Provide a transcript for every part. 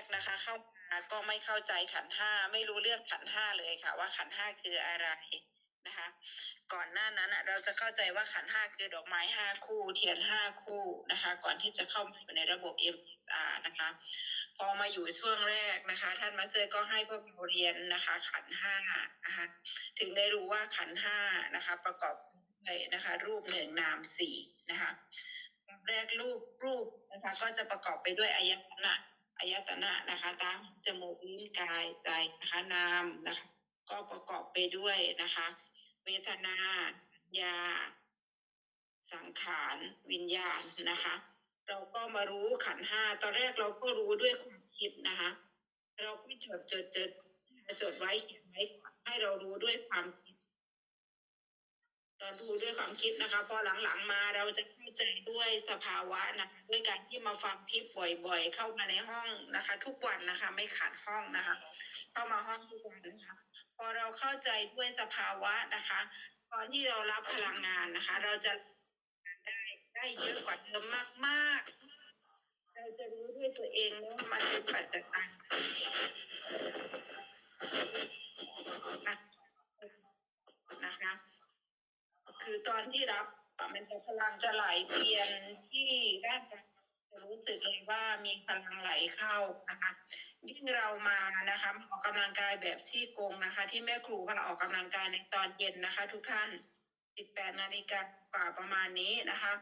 กนะคะ เข้ามาก็ไม่เข้าใจขันห้าไม่รู้เรื่องขันห้าเลยค่ะ ว่าขันห้าคืออะไรนะคะ ก่อนหน้านั้นเราจะเข้าใจว่าขันห้าคือดอกไม้ห้าคู่ เทียนห้าคู่นะคะ ก่อนที่จะเข้ามาอยู่ในระบบ MSR นะคะ พอมาอยู่ช่วงแรกนะคะ ท่านมาเตอร์ก็ให้พวกเราเรียนนะคะ ขันห้านะคะถึงได้รู้ว่าขันห้านะคะ ประกอบด้วยนะคะ รูปหนึ่งนามสี่นะคะแรกรูปรูปนะคะก็จะประกอบไปด้วยอายตนะ อายตนะนะคะตามจมูกลิ้นกายใจนะคะนามนะคะก็ประกอบไปด้วยนะคะ เวทนาสัญญา สังขาร วิญญาณนะคะ เราก็มารู้ขันห้าตอนแรกเราก็รู้ด้วยความคิดนะคะ เราก็จดจดจดจดไว้เขียนไว้ให้เรารู้ด้วยความคิด ตอนรู้ด้วยความคิดนะคะ พอหลังๆมาเราจะเข้าใจด้วยสภาวะนะคะด้วยการที่มาฟังทิปบ่อย ๆ เข้ามาในห้องนะคะ ทุกวันนะคะ ไม่ขาดห้องนะคะ เข้ามาห้องทุกวันนะคะ พอเราเข้าใจด้วยสภาวะนะคะ ตอนที่เรารับพลังงานนะคะ เราจะได้ได้เยอะกว่าเดิมมากๆ เราจะรู้ด้วยตัวเองว่ามันเป็นปัจจัยนะคะ คือตอนที่รับอะมันจะพลังจะไหลเวียนที่ร่างกายจะรู้สึกเลยว่ามีพลังไหล เข้านะคะยิ่งเรามานะคะออกกำลังกายแบบชี้กงนะคะ ที่แม่ครูพาออกกำลังกายในตอนเย็นนะคะ ทุกท่าน 18 นาฬิกากว่าประมาณนี้นะคะ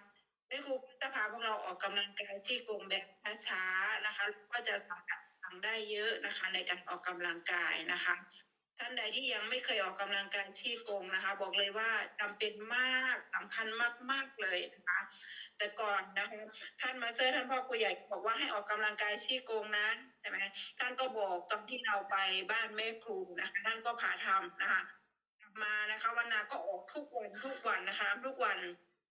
แม่ครูจะพาพวกเราออกกำลังกายที่กงแบบช้าๆนะคะก็จะสัมผัสพลังได้เยอะนะคะ ในการออกกำลังกายนะคะ ท่านใดที่ยังไม่เคยออกกำลังกายที่กงนะคะ บอกเลยว่าจำเป็นมากสำคัญมากๆเลยนะคะ แต่ก่อนนะคะท่านมาสเตอร์ท่านพ่อครูใหญ่บอกว่าให้ออกกำลังกายที่กงนะใช่ไหมท่านก็บอกตอนที่เราไปบ้านแม่ครูนะคะท่านก็พาทำนะคะมานะคะวันนาก็ออกทุกวันทุกวันนะคะทุกวัน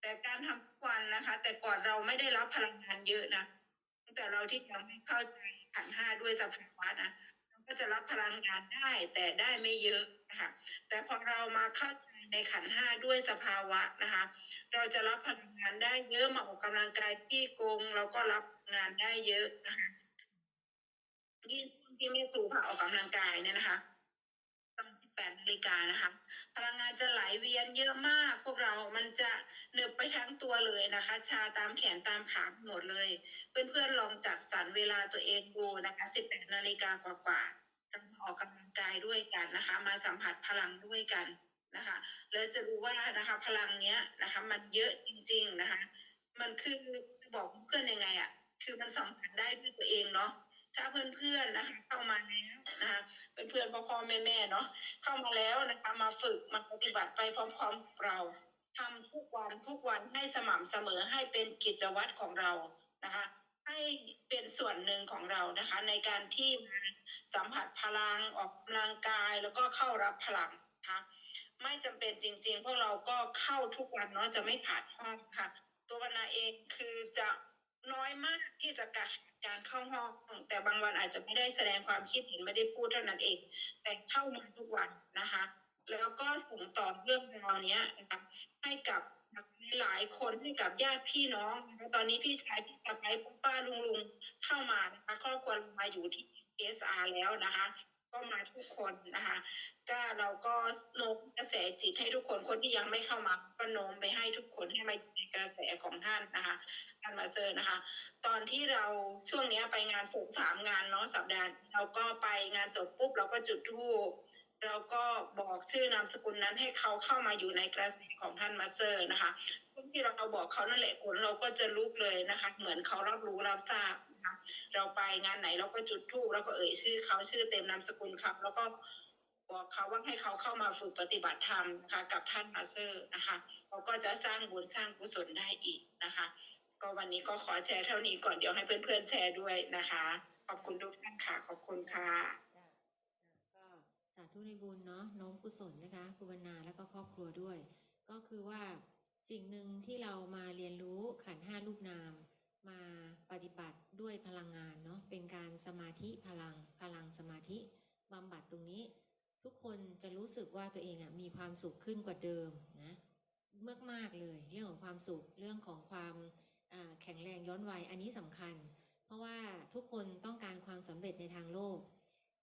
แต่การทำทุกวันนะคะ แต่ก่อนเราไม่ได้รับพลังงานเยอะนะแต่เราที่ยังไม่เข้าใจขันห้าด้วยสภาวะนะเราก็จะรับพลังงานได้แต่ได้ไม่เยอะนะคะแต่พอเรามาเข้าใจ ในขันห้าด้วยสภาวะนะคะ เราจะรับพลังงานได้เยอะมาออกกำลังกายที่กงเราก็รับงานได้เยอะนะคะยิ่งที่ไม่ครูพาออกกำลังกายเนี่ยนะคะตอน18นาฬิกานะคะ พลังงานจะไหลเวียนเยอะมาก พวกเรา มันจะเหนืบไปทั้งตัวเลยนะคะ ชาตามแขนตามขาหมดเลย เพื่อนๆลองจัดสรรเวลาตัวเองดูนะคะ18นาฬิกากว่าๆออกกำลังกายด้วยกันนะคะ มาสัมผัสพลังด้วยกัน นะคะแล้วจะรู้ว่านะคะพลังเนี้ยนะคะมันเยอะจริง ๆนะคะ มันคือบอกเพื่อนยังไงอะ่ะคือมันสัมผัสได้ด้วยตัวเองเนาะถ้าเพื่อนๆนะคะเข้ามาแล้วนะคะเป็นเพื่อนพ่อพ่อแม่แม่ๆเนาะเข้ามาแล้วนะคะมาฝึกมาปฏิบัติไปพร้อมๆเราทำทุกวันทุกวันให้สม่ำเสมอให้เป็นกิจวัตรของเรานะคะ ให้เป็นส่วนหนึ่งของเรานะคะ ในการที่มาสัมผัสพลังออกกำลังกายแล้วก็เข้ารับพลัง ไม่จำเป็นจริง ๆ พวกเราก็เข้าทุกวันเนาะจะไม่ขาดห้องค่ะ ตัววรรณาเองคือจะน้อยมากที่จะการการเข้าห้อง แต่บางวันอาจจะไม่ได้แสดงความคิดเห็นไม่ได้พูดเท่านั้นเอง แต่เข้ามาทุกวันนะคะ แล้วก็ส่งต่อเรื่องราวเนี้ยนะคะให้กับหลายคนให้กับญาติพี่น้อง ตอนนี้พี่ชายพี่สะใภ้ป้าลุงลุงเข้ามานะคะครอบครัวมาอยู่ที่ SR แล้วนะคะ ก็มาทุกคนนะคะก็เราก็โน้มกระแสจิตให้ทุกคนคนที่ยังไม่เข้ามาก็โน้มไปให้ทุกคนให้มาในกระแสของท่านนะคะท่านมาเซอร์นะคะ ตอนที่เราช่วงนี้ไปงานศพสามงานเนาะสัปดาห์เราก็ไปงานศพปุ๊บเราก็จุดธูปเราก็บอกชื่อนามสกุลนั้นให้เขาเข้ามาอยู่ในกระแสของท่านมาเซอร์นะคะช่วงที่เราบอกเขานั่นแหละคนเราก็จะลุกเลยนะคะ เหมือนเขารับรู้รับทราบ เราไปงานไหนเราก็จุดธูปแล้วก็เอ่ยชื่อเขาชื่อเต็มนามสกุลครับ แล้วก็บอกเขาว่าให้เขาเข้ามาฝึกปฏิบัติธรรมนะคะกับท่านมาสเซอร์นะคะเราก็จะสร้างบุญสร้างกุศลได้อีกนะคะ ก็วันนี้ก็ขอแชร์เท่านี้ก่อนเดี๋ยวให้เพื่อนๆแชร์ด้วยนะคะ ขอบคุณทุกท่านค่ะ ขอบคุณค่ะก็สาธุในบุญเนาะโน้มกุศลนะคะคุณวรรณาแล้วก็ครอบครัวด้วย ก็คือว่าสิ่งหนึ่งที่เรามาเรียนรู้ขันห้ารูปนาม ด้วยพลังงานเนาะเป็นการสมาธิพลังพลังสมาธิบำบัดตรงนี้ ทุกคนจะรู้สึกว่าตัวเองอะมีความสุขขึ้นกว่าเดิมนะมากมากเลยเรื่องของความสุขเรื่องของความแข็งแรงย้อนวัยอันนี้สำคัญ เพราะว่าทุกคนต้องการความสำเร็จในทางโลก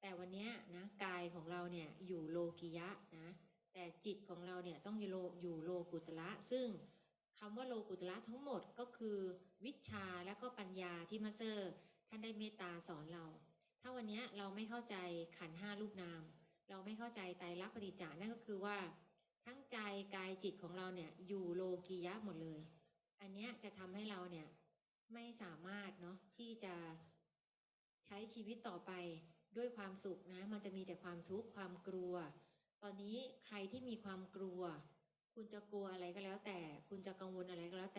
แต่วันเนี้ยนะกายของเราเนี่ยอยู่โลกิยะนะแต่จิตของเราเนี่ยต้องอยู่โลอยู่โลกุตละซึ่งคำว่าโลกุตละทั้งหมดก็คือ วิชาและก็ปัญญาที่มาเซอร์ท่านได้เมตตาสอนเรา ถ้าวันนี้เราไม่เข้าใจขันห้ารูปนาม เราไม่เข้าใจไตรลักษณ์ปฏิจจานั่นก็คือว่า ทั้งใจกายจิตของเราเนี่ยอยู่โลกียะหมดเลย อันนี้จะทำให้เราเนี่ยไม่สามารถเนาะที่จะใช้ชีวิตต่อไปด้วยความสุขนะ มันจะมีแต่ความทุกข์ความกลัว ตอนนี้ใครที่มีความกลัว คุณจะกลัวอะไรก็แล้วแต่ คุณจะกังวลอะไรก็แล้วแต่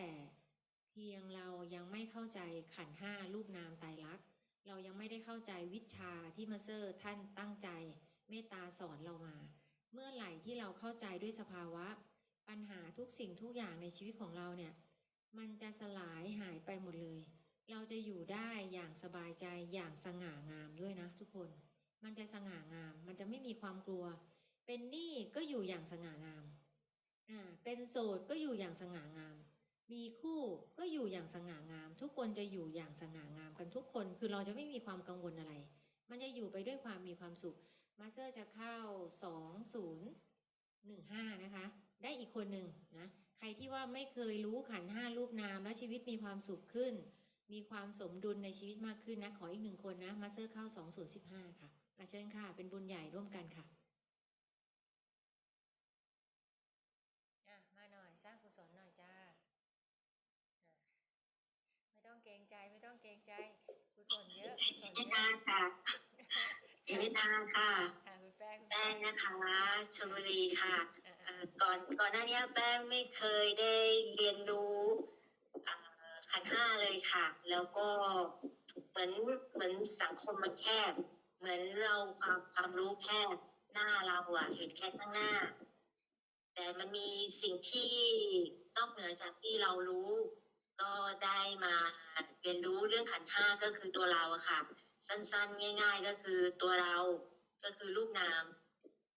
พียงเรายังไม่เข้าใจขันห้ารูปนามไตรลักษณ์ เรายังไม่ได้เข้าใจวิชาที่มาเซอร์ท่านตั้งใจ เมตตาสอนเรามา เมื่อไหร่ที่เราเข้าใจด้วยสภาวะ ปัญหาทุกสิ่งทุกอย่างในชีวิตของเราเนี่ย มันจะสลายหายไปหมดเลย เราจะอยู่ได้อย่างสบายใจอย่างสง่างามด้วยนะทุกคน มันจะสง่างาม มันจะไม่มีความกลัว เป็นหนี้ก็อยู่อย่างสง่างาม อ่า เป็นโสดก็อยู่อย่างสง่างาม มีคู่ก็อยู่อย่างสง่างาม ทุกคนจะอยู่อย่างสง่างามกันทุกคน คือเราจะไม่มีความกังวลอะไร มันจะอยู่ไปด้วยความมีความสุขมาสเตอร์จะเข้า 2015 นะคะ ได้อีกคนหนึ่งนะใครที่ว่าไม่เคยรู้ขันห้ารูปนาม แล้วชีวิตมีความสุขขึ้น มีความสมดุลในชีวิตมากขึ้นนะขออีกหนึ่งคนนะมาสเตอร์เข้า 2015 ค่ะมาเชิญค่ะ เป็นบุญใหญ่ร่วมกันค่ะ มาหน่อยสร้างกุศลหน่อยจ้าอะไม่ต้องเกรง ใจไม่ต้องเกรงใจกุศลเยอะกุศลพิเยนาอะค่ะพินาค่ะค่ะคุณแป้งคุณแป้แป้งงนะคะชลบุรีค่ะอะเอ่อก่อนก่อนหน้านี้แป้งไม่เคยได้เรียนรู้อ่าขันธ์ห้าเลยค่ะ แล้วก็เหมือนเหมือนสังคมมันแคบ เหมือนเราความความรู้แคบหน้าเราอะเห็นแค่ข้างหน้า แต่มันมีสิ่งที่นอกเหนือจากที่เรารู้ ก็ได้มาเรียนรู้เรื่องขันห้าก็คือตัวเราอะค่ะ สั้นๆ ง่าย ๆ ก็คือตัวเราก็คือรูปนาม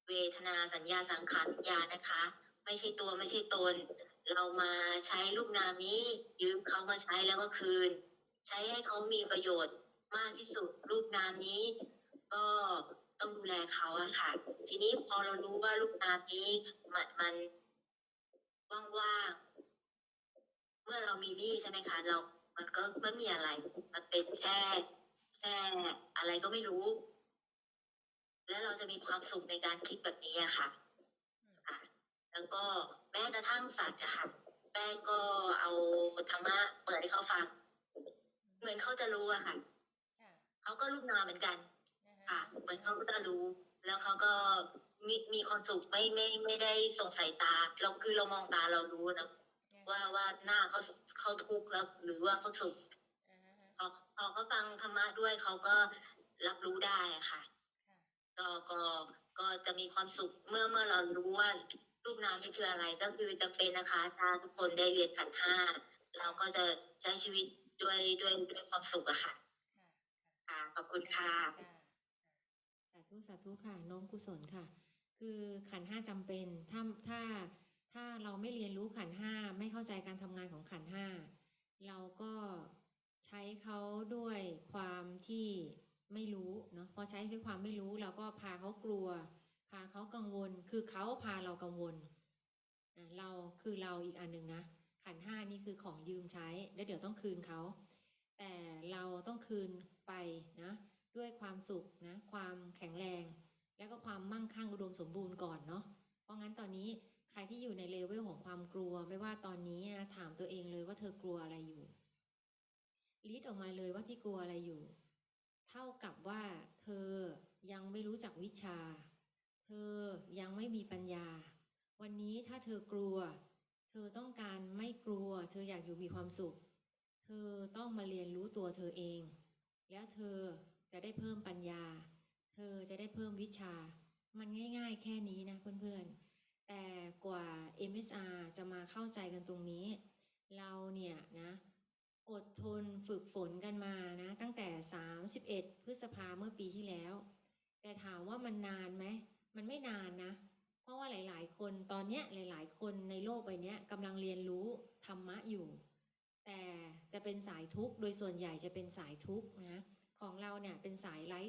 เวทนาสัญญาสังขารญาณนะคะ ไม่ใช่ตัวไม่ใช่ตน เรามาใช้รูปนามนี้ยืมเขามาใช้แล้วก็คืน ใช้ให้เขามีประโยชน์มากที่สุดรูปนามนี้ ก็ต้องดูแลเขาอะค่ะ ทีนี้พอเรารู้ว่ารูปนามนี้มันมันว่างๆ เมื่อเรามีหนี้ใช่ไหมคะเรา มันก็ไม่มีอะไร มันเป็นแค่แค่อะไรก็ไม่รู้ แล้วเราจะมีความสุขในการคิดแบบนี้อะค่ะค่ะ แล้วก็แม้กระทั่งสัตว์อะค่ะแป้งก็เอาธรรมะเปิดให้เขาฟัง เหมือนเขาจะรู้อะค่ะค่ะเขาก็รูปนามเหมือนกันนค่ะ เหมือนเขาก็จะรู้ แล้วเขาก็มีมีความสุขไม่ไม่ไม่ได้สงสัยตา เราคือเรามองตาเรารู้นะ ว่าว่าหน้าเขาเขาทุกข์แล้วหรือว่าเขาสุขอ่าฮะพอพอเขาฟังธรรมะด้วยเขาก็รับรู้ได้อะค่ะค่ะก็ก็ก็จะมีความสุขเมื่อเมื่อเรารู้ว่ารูปนามนี่คืออะไรก็คือจะเป็นนะคะถ้าทุกคนได้เรียนขันธ์ห้าเราก็จะใช้ชีวิตด้วยด้วยด้วยความสุขอะค่ะค่ะค่ะขอบคุณค่ะจ้าสาธุสาธุค่ะโน้มกุศลค่ะ คือขันธ์ห้าจำเป็นถ้าถ้า ถ้าเราไม่เรียนรู้ขันห้าไม่เข้าใจการทำงานของขันห้าเราก็ใช้เขาด้วยความที่ไม่รู้เนาะพอใช้ด้วยความไม่รู้เราก็พาเขากลัว พาเขากังวล คือเขาพาเรากังวลเราคือเราอีกอันหนึ่งนะขันห้านี่คือของยืมใช้แล้วเดี๋ยวต้องคืนเขาแต่เราต้องคืนไปนะด้วยความสุขนะความแข็งแรง แล้วก็ความมั่งคั่งอุดมสมบูรณ์ก่อนเนาะ ที่อยู่ในเลเวลของความกลัว ไม่ว่าตอนนี้นะถามตัวเองเลยว่าเธอกลัวอะไรอยู่ลิดออกมาเลยว่าที่กลัวอะไรอยู่ เท่ากับว่า เธอยังไม่รู้จักวิชา เธอยังไม่มีปัญญา วันนี้ถ้าเธอกลัว เธอต้องการไม่กลัว เธออยากอยู่มีความสุข เธอต้องมาเรียนรู้ตัวเธอเอง แล้วเธอจะได้เพิ่มปัญญา เธอจะได้เพิ่มวิชา มันง่าย ๆ แค่นี้นะเพื่อนๆ แต่กว่า MSR จะมาเข้าใจกันตรงนี้ เราเนี่ยนะอดทนฝึกฝนกันมานะ ตั้งแต่ 31 พฤษภาเมื่อปีที่แล้ว แต่ถามว่ามันนานไหม มันไม่นานนะ เพราะว่าหลาย ๆ คนตอนเนี้ยหลาย ๆ คนในโลกใบนี้กำลังเรียนรู้ธรรมะอยู่ แต่จะเป็นสายทุกข์ โดยส่วนใหญ่จะเป็นสายทุกข์นะ ของเราเนี่ยเป็นสายไร้